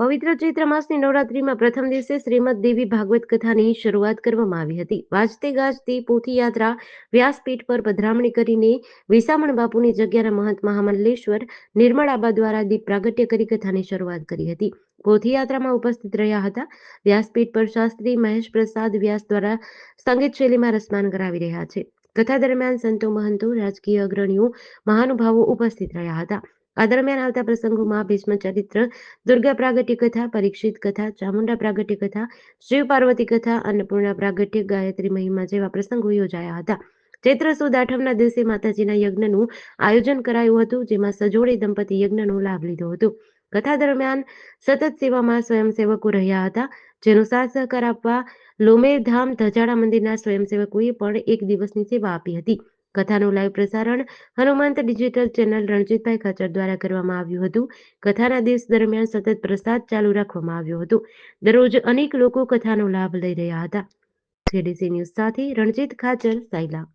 પવિત્ર ચૈત્ર માસની નવરાત્રીમાં પ્રથમ દિવસે શ્રીમદ દેવી ભાગવત કથાની શરૂઆત કરવામાં આવી હતી. વાજતે ગાજતી પોથી યાત્રા વ્યાસપીઠ પર પધરામણી કરીને વિસામણ બાપુની જગ્યાના મહંત મહામંડલેશ્વર નિર્મળાબા દ્વારા દીપ પ્રાગટ્ય કરી કથાની શરૂઆત કરી હતી. પોથી યાત્રામાં ઉપસ્થિત રહ્યા હતા. વ્યાસપીઠ પર શાસ્ત્રી મહેશ પ્રસાદ વ્યાસ દ્વારા સંગીત શૈલીમાં રસમાન કરાવી રહ્યા છે. કથા દરમિયાન સંતો મહંતો, રાજકીય અગ્રણીઓ, મહાનુભાવો ઉપસ્થિત રહ્યા હતા. આ દરમિયાન આવતા પ્રસંગોમાં ભીષ્મ ચરિત્ર, દુર્ગા પ્રાગટ્ય કથા, પરીક્ષિત કથા, ચામુંડા પ્રાગટ્ય કથા, શિવ પાર્વતી કથા અન્નપૂર્ણા પ્રાગટ્ય ગાયત્રી મહિમા જેવા પ્રસંગો યોજાયા હતા. ચૈત્ર સુદ આઠમના દિવસે માતાજીના યજ્ઞનું આયોજન કરાયું હતું, જેમાં સજોડે દંપતી યજ્ઞનો લાભ લીધો હતો. કથા દરમિયાન સતત સેવામાં સ્વયંસેવકો રહ્યા હતા, જેનો સાથ સહકાર આપવા લોમેર ધામ ધજાડા મંદિરના સ્વયંસેવકોએ પણ એક દિવસની સેવા આપી હતી. કથાનું લાઈવ પ્રસારણ હનુમંત ડિજિટલ ચેનલ રણજીતભાઈ ખચર દ્વારા કરવામાં આવ્યું હતું. કથાના દિવસ દરમિયાન સતત પ્રસાદ ચાલુ રાખવામાં આવ્યો હતો. દરરોજ અનેક લોકો કથાનો લાભ લઈ રહ્યા હતા. જેડીસી ન્યૂઝ સાથે રણજીત ખાચર સાયલા.